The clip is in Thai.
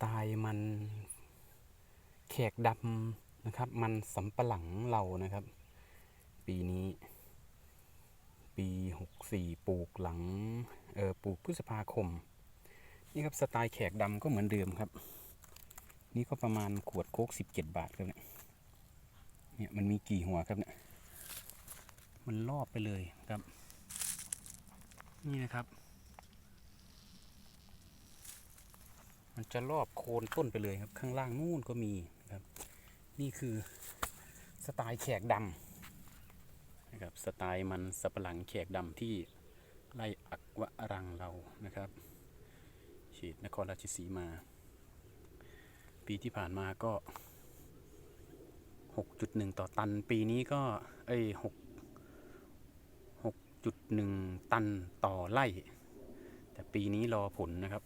ไตล์มันแขกดำนะครับ มันสำปะหลังเรานะครับ ปีนี้ ปีหกสี่ปลูกหลังเออปลูกพฤษภาคม นี่ครับสไตล์แขกดำก็เหมือนเดิมครับ นี่ก็ประมาณขวดโคกสิบเจ็ดบาทครับเนี่ยเนี่ยมันมีกี่หัวครับเนี่ยมันรอบไปเลยครับ นี่นะครับ มันจะรอบโคนต้นไปเลยครับ ข้างล่างนู่นก็มีครับ นี่คือสไตล์แขกดำนะครับสไตล์มันสับปะหลังแขกดำที่ไล่อักวะรังเรานะครับเขตนครราชสีมา ปีที่ผ่านมาก็ 6.1 ต่อตัน ปีนี้ก็เอ้ย6 6.1 ตันต่อไร่ แต่ปีนี้รอผลนะครับ